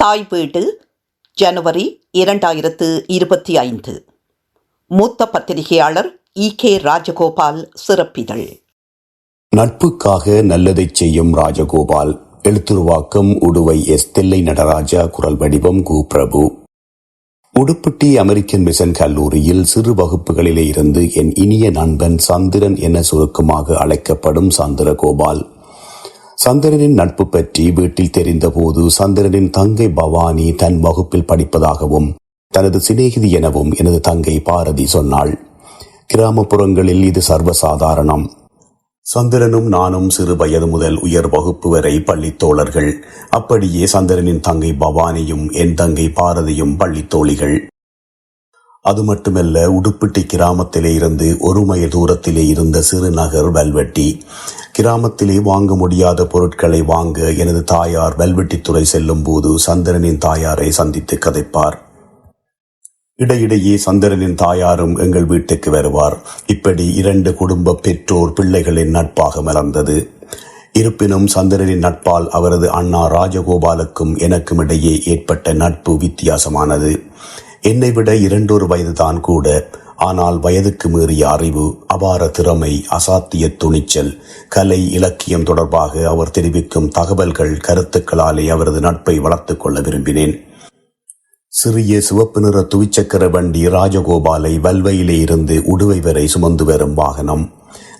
தாய் வீடு ஜனவரி இரண்டாயிரத்து இருபத்தி ஐந்து. மூத்த பத்திரிகையாளர் இ. கே. ராஜகோபால் சிறப்பிதழ். நட்புக்காக நல்லதைச் செய்யும் ராஜகோபால் எழுத்துருவாக்கம் உடுவை எஸ். தில்லை நடராஜா குரல் வடிவம் கு. பிரபு. உடுப்பட்டி அமெரிக்கன் மிஷன் கல்லூரியில் சிறு வகுப்புகளிலே இருந்து என் இனிய நண்பன் சந்திரன் என சுருக்கமாக அழைக்கப்படும் சந்திரகோபால். சந்திரனின் நட்பு பற்றி வீட்டில் தெரிந்தபோது சந்திரனின் தங்கை பவானி தன் வகுப்பில் படிப்பதாகவும் தனது சிநேகிதி எனவும் எனது தங்கை பாரதி சொன்னாள். கிராமப்புறங்களில் இது சர்வசாதாரணம். சந்திரனும் நானும் சிறு வயது முதல் உயர் வகுப்பு வரை பள்ளித்தோழர்கள் அப்படியே சந்திரனின் தங்கை பவானியும் என் தங்கை பாரதியும் பள்ளித்தோழிகள் அது மட்டுமல்ல உடுப்பிட்டி கிராமத்திலே இருந்து ஒரு மைல் தூரத்திலே இருந்த சிறு நகர் வெல்வெட்டி. கிராமத்திலே வாங்க முடியாத பொருட்களை வாங்க எனது தாயார் வல்வெட்டித்துறை செல்லும் போது சந்திரனின் தாயாரை சந்தித்து கதைப்பார். இடையிடையே சந்திரனின் தாயாரும் எங்கள் வீட்டுக்கு வருவார். இப்படி இரண்டு குடும்ப பெற்றோர் பிள்ளைகளின் நட்பாக மலர்ந்தது. இருப்பினும் சந்திரனின் நட்பால் அவரது அண்ணா ராஜகோபாலுக்கும் எனக்கும் இடையே ஏற்பட்ட நட்பு வித்தியாசமானது. என்னை விட இரண்டொரு வயதுதான் கூட. ஆனால் வயதுக்கு மீறிய அறிவு அபார திறமை அசாத்திய துணிச்சல் கலை இலக்கியம் தொடர்பாக அவர் தெரிவிக்கும் தகவல்கள் கருத்துக்களாலே அவரது நட்பை வளர்த்துக் கொள்ள விரும்பினேன். சிறிய சிவப்பு நிற துவிச்சக்கர வண்டி ராஜகோபாலை வல்வையிலே இருந்து உடுவை வரை சுமந்து வரும் வாகனம்.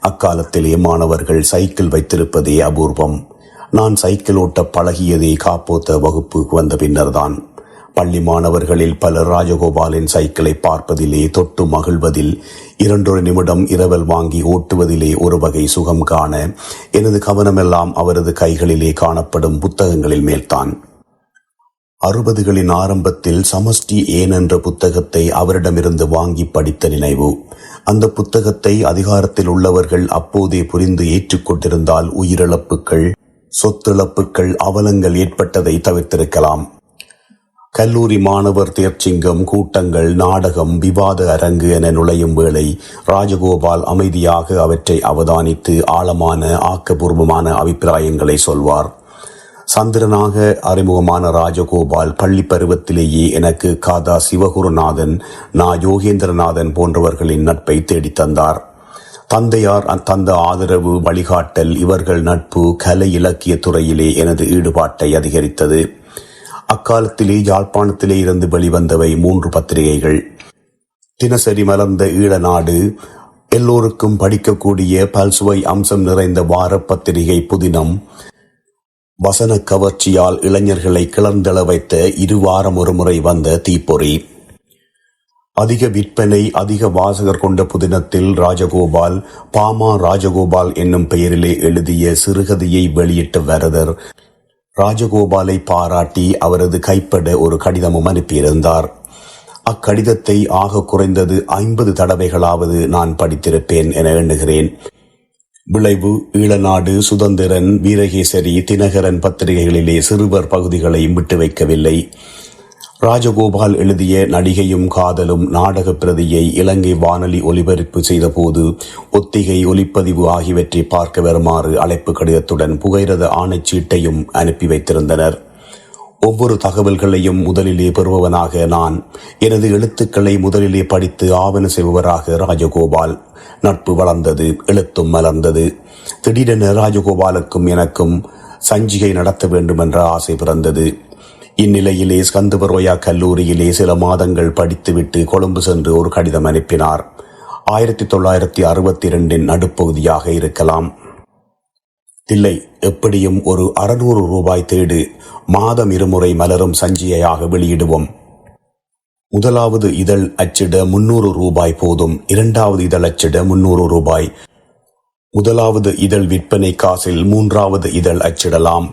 அக்காலத்திலே மாணவர்கள் சைக்கிள் வைத்திருப்பதே அபூர்வம். நான் சைக்கிள் ஓட்ட பழகியதே காப்போத்த வகுப்புக்கு வந்த பின்னர்தான். பள்ளி மாணவர்களில் பலர் ராஜகோபாலின் சைக்கிளை பார்ப்பதிலே தொட்டு மகிழ்வதில் இரண்டொரு நிமிடம் இரவல் வாங்கி ஓட்டுவதிலே ஒரு வகை சுகம் காண எனது கவனமெல்லாம் அவரது கைகளிலே காணப்படும் புத்தகங்களில் மேல்தான். அறுபதுகளின் ஆரம்பத்தில் சமஷ்டி ஏன் என்ற புத்தகத்தை அவரிடமிருந்து வாங்கி படித்த நினைவு. அந்த புத்தகத்தை அதிகாரத்தில் உள்ளவர்கள் அப்போதே புரிந்து ஏற்றுக்கொண்டிருந்தால் உயிரிழப்புகள் சொத்திழப்புகள் அவலங்கள் ஏற்பட்டதை தவிர்த்திருக்கலாம். கல்லூரி மாணவர் தேர்ச்சிங்கம் கூட்டங்கள் நாடகம் விவாத அரங்கு என நுழையும் வேளை ராஜகோபால் அமைதியாக அவற்றை அவதானித்து ஆழமான ஆக்கபூர்வமான அபிப்பிராயங்களை சொல்வார். சந்திரனாக அறிமுகமான ராஜகோபால் பள்ளி பருவத்திலேயே எனக்கு காதா சிவகுருநாதன் நா யோகேந்திரநாதன் போன்றவர்களின் நட்பை தேடித்தந்தார் தந்தையார் தந்த ஆதரவு வழிகாட்டல் இவர்கள் நட்பு கலை இலக்கிய துறையிலே எனது ஈடுபாட்டை அதிகரித்தது. அக்காலத்திலே யாழ்ப்பாணத்திலே இருந்து வெளிவந்தவை மூன்று பத்திரிகைகள். தினசரி மலர்ந்த ஈழநாடு எல்லோருக்கும் படிக்கக்கூடிய பல்சுவை அம்சம் நிறைந்த வார பத்திரிகை புதினம் வசன கவர்ச்சியால் இளைஞர்களை கிளர்ந்தெழ வைத்த இருவாரம் ஒரு முறை வந்த தீப்பொறி. அதிக விற்பனை அதிக வாசகர் கொண்ட புதினத்தில் ராஜகோபால் பாமா ராஜகோபால் என்னும் பெயரிலே எழுதிய சிறுகதையை வெளியிட்ட வரதர் ராஜகோபாலை பாராட்டி அவரது கைப்பட ஒரு கடிதமும் அனுப்பியிருந்தார். அக்கடிதத்தை ஆக குறைந்தது ஐம்பது தடவைகளாவது நான் படித்திருப்பேன் என எண்ணுகிறேன். விளைவு ஈழநாடு சுதந்திரன் வீரகேசரி தினகரன் பத்திரிகைகளிலே சிறுவர் பகுதிகளை விட்டு வைக்கவில்லை. ராஜகோபால் எழுதிய நடிகையும் காதலும் நாடக பிரதியை இலங்கை வானொலி ஒலிபரப்பு செய்தபோது ஒத்திகை ஒலிப்பதிவு ஆகியவற்றை பார்க்க வருமாறு அழைப்பு கடிதத்துடன் புகையிரத ஆணைச்சீட்டையும் அனுப்பி வைத்திருந்தனர். ஒவ்வொரு தகவல்களையும் முதலிலே பெறுபவனாக நான் எனது எழுத்துக்களை முதலிலே படித்து ஆவண செய்பவராக ராஜகோபால். நட்பு வளர்ந்தது எழுத்தும் மலர்ந்தது. திடீரென ராஜகோபாலுக்கும் எனக்கும் சஞ்சிகை நடத்த வேண்டுமென்ற ஆசை பிறந்தது. இந்நிலையிலே ஸ்கந்துபரோயா கல்லூரியிலே சில மாதங்கள் படித்துவிட்டு கொழும்பு சென்று ஒரு கடிதம் அனுப்பினார். ஆயிரத்தி தொள்ளாயிரத்தி அறுபத்தி இரண்டின் நடுப்பகுதியாக இருக்கலாம். இல்லை எப்படியும் ஒரு அறுநூறு ரூபாய் தேடு மாதம் இருமுறை மலரும் சஞ்சிகையாக வெளியிடுவோம். முதலாவது இதழ் அச்சிட முன்னூறு ரூபாய் போதும் இரண்டாவது இதழ் அச்சிட முன்னூறு ரூபாய். முதலாவது இதழ் விற்பனை காசில் மூன்றாவது இதழ் அச்சிடலாம்.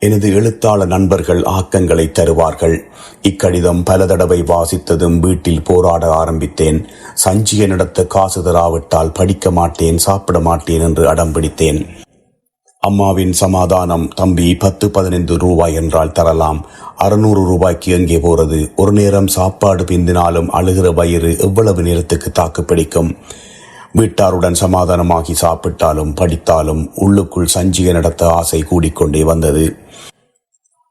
எனது எழுத்தாளர் நண்பர்கள் ஆக்கங்களை தருவார்கள். இக்கடிதம் பல தடவை வாசித்ததும் வீட்டில் போராட ஆரம்பித்தேன். சஞ்சிய நடத்த காசு தராவிட்டால் படிக்க மாட்டேன் சாப்பிட மாட்டேன் என்று அடம் பிடித்தேன். அம்மாவின் சமாதானம் தம்பி பத்து பதினைந்து ரூபாய் என்றால் தரலாம். அறுநூறு ரூபாய்க்கு எங்கே போறது? ஒரு நேரம் சாப்பாடு பிந்தினாலும் அழுகிற வயிறு எவ்வளவு நேரத்துக்கு தாக்கு பிடிக்கும்? வீட்டாருடன் சமாதானமாகி சாப்பிட்டாலும் படித்தாலும் உள்ளுக்குள் சஞ்சிகை நடத்த ஆசை கூடிக்கொண்டே வந்தது.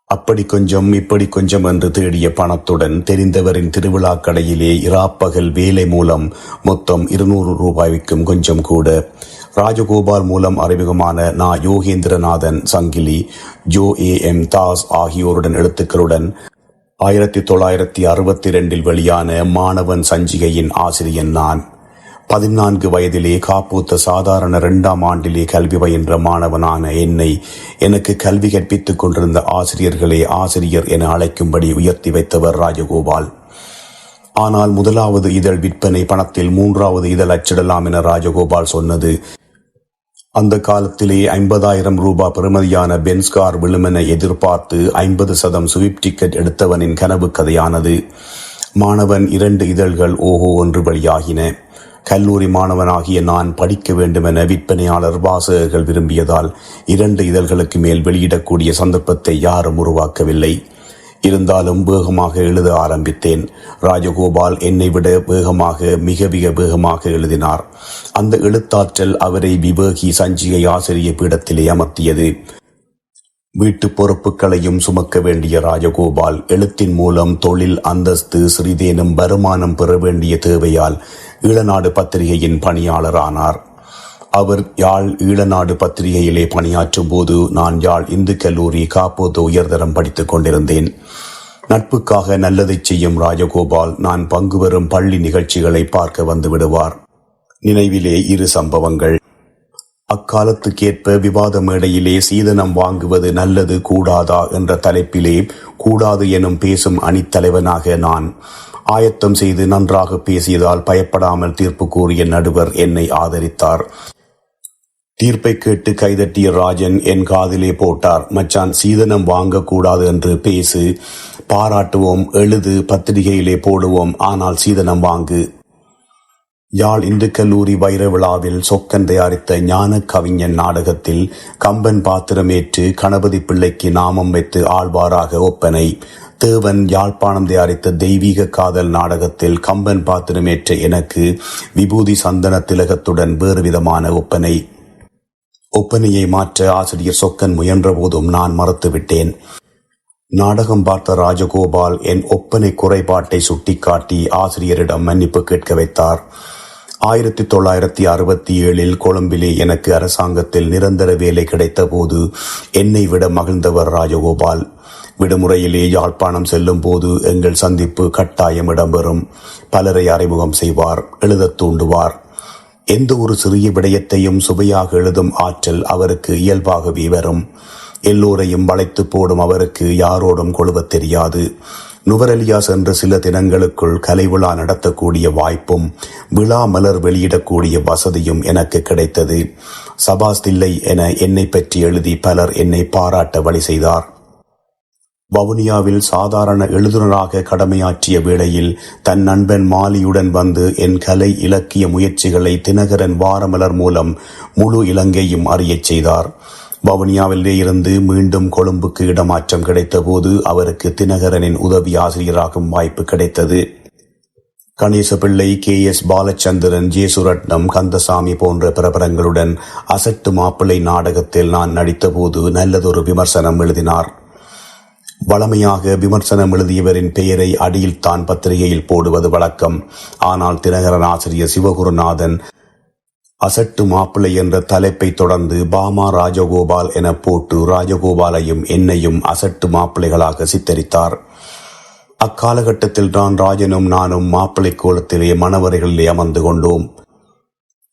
அப்படி கொஞ்சம் இப்படி கொஞ்சம் என்று தேடிய பணத்துடன் தெரிந்தவரின் திருவிழா கடையிலே இராப்பகல் வேலை மூலம் மொத்தம் இருநூறு ரூபாய்க்கும் கொஞ்சம் கூட. ராஜகோபால் மூலம் அறிமுகமான நா. யோகேந்திரநாதன் சங்கிலி ஜோ. ஏ. எம். தாஸ் ஆகியோருடன் எழுத்துக்களுடன் ஆயிரத்தி தொள்ளாயிரத்தி அறுபத்தி ரெண்டில் வெளியான மாணவன் சஞ்சிகையின் ஆசிரியன் நான். பதினான்கு வயதிலே காப்பூத்த சாதாரண இரண்டாம் ஆண்டிலே கல்வி பயின்ற மாணவனான என்னை எனக்கு கல்வி கற்பித்துக் கொண்டிருந்த ஆசிரியர்களே ஆசிரியர் என அழைக்கும்படி உயர்த்தி வைத்தவர் ராஜகோபால். ஆனால் முதலாவது இதழ் விற்பனை பணத்தில் மூன்றாவது இதழ் அச்சிடலாம் என ராஜகோபால் சொன்னது. அந்த காலத்திலே ஐம்பதாயிரம் ரூபாய் பெறுமதியான பென்ஸ்கார் விழுமென எதிர்பார்த்து ஐம்பது சதம் சுவிப் டிக்கெட் எடுத்தவனின் கனவு கதையானது. மாணவன் இரண்டு இதழ்கள் ஓஹோ ஒன்று வெளியாகின. கல்லூரி மாணவனாகிய நான் படிக்க வேண்டுமென விற்பனையாளர் வாசகர்கள் விரும்பியதால் இரண்டு இதழ்களுக்கு மேல் வெளியிடக்கூடிய சந்தர்ப்பத்தை யாரும் உருவாக்கவில்லை. இருந்தாலும் வேகமாக எழுத ஆரம்பித்தேன். ராஜகோபால் என்னை விட வேகமாக மிக மிக வேகமாக எழுதினார். அந்த எழுத்தாற்றல் அவரை விவேகி சஞ்சிகை ஆசிரிய பீடத்திலே அமர்த்தியது. வீட்டு பொறுப்புகளையும் சுமக்க வேண்டிய ராஜகோபால் எழுத்தின் மூலம் தொழில் அந்தஸ்து சிறிதேனும் வருமானம் பெற வேண்டிய தேவையால் ஈழநாடு பத்திரிகையின் பணியாளரானார். அவர் யாழ் ஈழநாடு பத்திரிகையிலே பணியாற்றும் போது நான் யாழ் இந்து கல்லூரி காப்போது உயர்தரம் படித்துக் கொண்டிருந்தேன். நட்புக்காக நல்லதை செய்யும் ராஜகோபால் நான் பங்கு வரும் பள்ளி நிகழ்ச்சிகளை பார்க்க வந்து விடுவார். நினைவிலே இரு சம்பவங்கள். அக்காலத்துக்கேற்ப விவாத மேடையிலே சீதனம் வாங்குவது நல்லது கூடாதா என்ற தலைப்பிலே கூடாது எனும் பேசும் அணித்தலைவனாக நான் ஆயத்தம் செய்து நன்றாக பேசியதால் பயப்படாமல் தீர்ப்பு கூறிய நடுவர் என்னை ஆதரித்தார். தீர்ப்பை கேட்டு கைதட்டிய ராஜன் என் காதிலே போட்டார். மச்சான் சீதனம் வாங்கக்கூடாது என்று பேசு. பாராட்டுவோம் எழுது பத்திரிகையிலே போடுவோம். ஆனால் சீதனம் வாங்கு. யாழ் இந்து கல்லூரி வைர விழாவில் சொக்கன் தயாரித்த ஞான கவிஞன் நாடகத்தில் கம்பன் பாத்திரமேற்று கணபதி பிள்ளைக்கு நாமம் வைத்து ஆழ்வாராக ஒப்பனை. தேவன் யாழ்ப்பாணம் தயாரித்த தெய்வீக காதல் நாடகத்தில் கம்பன் பாத்திரமேற்ற எனக்கு விபூதி சந்தன திலகத்துடன் வேறு விதமான ஒப்பனை. ஒப்பனையை மாற்ற ஆசிரியர் சொக்கன் முயன்ற போதும் நான் மறுத்துவிட்டேன். நாடகம் பார்த்த ராஜகோபால் என் ஒப்பனை குறைபாட்டை சுட்டிக்காட்டி ஆசிரியரிடம் மன்னிப்பு கேட்க வைத்தார். ஆயிரத்தி தொள்ளாயிரத்தி அறுபத்தி ஏழில் கொழும்பிலே எனக்கு அரசாங்கத்தில் நிரந்தர வேலை கிடைத்தபோது என்னை விட மகிழ்ந்தவர் ராஜகோபால். விடுமுறையிலே யாழ்ப்பாணம் செல்லும் போது எங்கள் சந்திப்பு கட்டாயம் இடம்பெறும். பலரை அறிமுகம் செய்வார் எழுதத் தூண்டுவார். எந்த ஒரு சிறிய விடயத்தையும் சுவையாக எழுதும் ஆற்றல் அவருக்கு இயல்பாகவே வரும். எல்லோரையும் வளைத்து போடும் அவருக்கு யாரோடும் கொழுவத் தெரியாது. நுவரெலியா சென்ற சில தினங்களுக்குள் கலை விழா நடத்தக்கூடிய வாய்ப்பும் விழா மலர் வெளியிடக்கூடிய வசதியும் எனக்கு கிடைத்தது. சபாஸ்தில்லை என என்னை பற்றி எழுதி பலர் என்னை பாராட்ட வழி செய்தார். வவுனியாவில் சாதாரண எழுதுனராக கடமையாற்றிய வேளையில் தன் நண்பன் மாலியுடன் வந்து என் கலை இலக்கிய முயற்சிகளை தினகரன் வாரமலர் மூலம் முழு இலங்கையும் அறியச் செய்தார். வவுனியாவிலே இருந்து மீண்டும் கொழும்புக்கு இடமாற்றம் கிடைத்தபோது அவருக்கு தினகரனின் உதவி ஆசிரியராகும் வாய்ப்பு கிடைத்தது. கணேசபிள்ளை கே எஸ் பாலச்சந்திரன் ஜேசுரட்னம் கந்தசாமி போன்ற பிரபலங்களுடன் அசட்டு மாப்பிள்ளை நாடகத்தில் நான் நடித்தபோது நல்லதொரு விமர்சனம் எழுதினார். வளமையாக விமர்சனம் எழுதியவரின் பெயரை அடியில் தான் பத்திரிகையில் போடுவது வழக்கம். ஆனால் தினகரன் ஆசிரியர் சிவகுருநாதன் அசட்டு மாப்பிள்ளை என்ற தலைப்பை தொடர்ந்து பாமா ராஜகோபால் என போட்டு ராஜகோபாலையும் என்னையும் அசட்டு மாப்பிள்ளைகளாக சித்தரித்தார். அக்காலகட்டத்தில் தான் ராஜனும் நானும் மாப்பிள்ளை கோலத்திலே மணவரைகளிலே அமர்ந்து கொண்டோம்.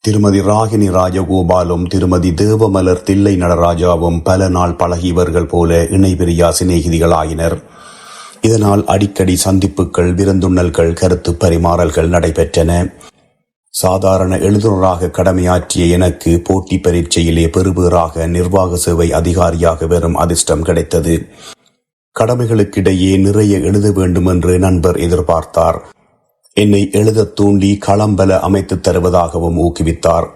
திருமதி ராகினி ராஜகோபாலும் திருமதி தேவமலர் தில்லை நடராஜாவும் பல நாள் பழகியவர்கள் போல இணைபிரியா சிநேகிதிகளாயினர். இதனால் அடிக்கடி சந்திப்புகள் விருந்துண்ணல்கள் கருத்து பரிமாறல்கள் நடைபெற்றன. சாதாரண எழுதுனராக கடமையாற்றிய எனக்கு போட்டி பரீட்சையிலே பெறுபேறாக நிர்வாக சேவை அதிகாரியாக வெறும் அதிர்ஷ்டம் கிடைத்தது. கடமைகளுக்கிடையே நிறைய எழுத வேண்டும் என்று நண்பர் எதிர்பார்த்தார். என்னை எழுதத் தூண்டி களம்பல அமைத்துத் தருவதாகவும் ஊக்குவித்தார்.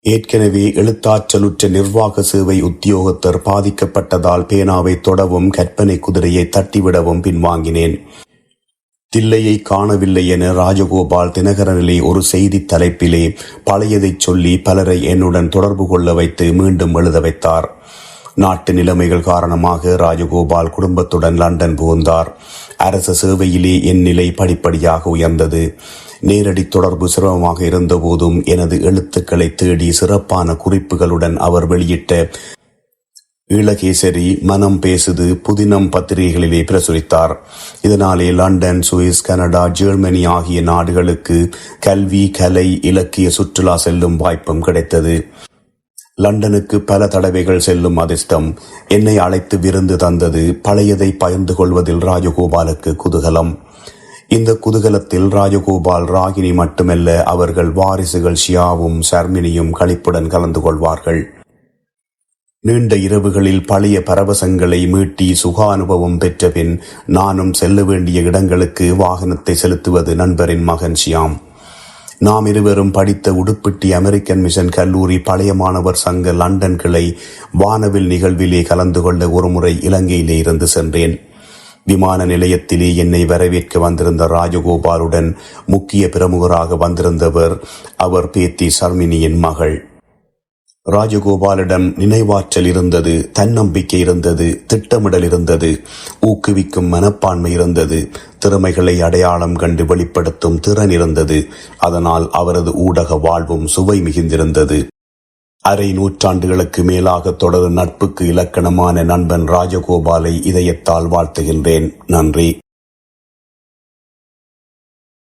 ஏற்கனவே எழுத்தாற்றலுற்ற நிர்வாக சேவை உத்தியோகத்தர் பாதிக்கப்பட்டதால் பேனாவை தொடவும் கற்பனை குதிரையை தட்டிவிடவும் பின்வாங்கினேன். தில்லையை காணவில்லை என ராஜகோபால் தினகரனிலே ஒரு செய்தி தலைப்பிலே பழையதை சொல்லி பலரை என்னுடன் தொடர்பு கொள்ள வைத்து மீண்டும் எழுத வைத்தார். நாட்டு நிலைமைகள் காரணமாக ராஜகோபால் குடும்பத்துடன் லண்டன் புகுந்தார். அரச சேவையிலே என் நிலை படிப்படியாக உயர்ந்தது. நேரடி தொடர்பு சிரமமாக இருந்தபோதும் எனது எழுத்துக்களை தேடி சிறப்பான குறிப்புகளுடன் அவர் வெளியிட்ட ஈழகேசரி மனம் பேசுது புதினம் பத்திரிகைகளிலே பிரசுரித்தார். இதனாலே லண்டன் சுவிஸ் கனடா ஜெர்மனி ஆகிய நாடுகளுக்கு கல்வி கலை இலக்கிய சுற்றுலா செல்லும் வாய்ப்பும் கிடைத்தது. லண்டனுக்கு பல தடவைகள் செல்லும் அதிர்ஷ்டம். என்னை அழைத்து விருந்து தந்தது பழையதை பகிர்ந்து கொள்வதில் ராஜகோபாலுக்கு குதூகலம். இந்த குதூகலத்தில் ராஜகோபால் ராகினி மட்டுமல்ல அவர்கள் வாரிசுகள் ஷியாவும் சர்மினியும் களிப்புடன் கலந்து கொள்வார்கள். நீண்ட இரவுகளில் பழைய பரவசங்களை மீட்டி சுக அனுபவம் பெற்ற பின் நானும் செல்ல வேண்டிய இடங்களுக்கு வாகனத்தை செலுத்துவது நண்பரின் மகன் ஷியாம். நாம் இருவரும் படித்த உடுப்பிட்டி அமெரிக்கன் மிஷன் கல்லூரி பழைய மாணவர் சங்க லண்டன் கிளை வானவில் நிகழ்விலே கலந்து கொள்ள ஒருமுறை இலங்கையிலே இருந்து சென்றேன். விமான நிலையத்திலே என்னை வரவேற்க வந்திருந்த ராஜகோபாலுடன் முக்கிய பிரமுகராக வந்திருந்தவர் அவர் பேத்தி சர்மினியின் மகள். ராஜகோபாலிடம் நினைவாற்றல் இருந்தது தன்னம்பிக்கை இருந்தது திட்டமிடல் இருந்தது ஊக்குவிக்கும் மனப்பான்மை இருந்தது திறமைகளை அடையாளம் கண்டு வெளிப்படுத்தும் திறன் இருந்தது. அதனால் அவரது ஊடக வாழ்வும் சுவை மிகுந்திருந்தது. அரை நூற்றாண்டுகளுக்கு மேலாக தொடரும் நட்புக்கு இலக்கணமான நண்பன் ராஜகோபாலை இதயத்தால் வாழ்த்துகின்றேன். நன்றி.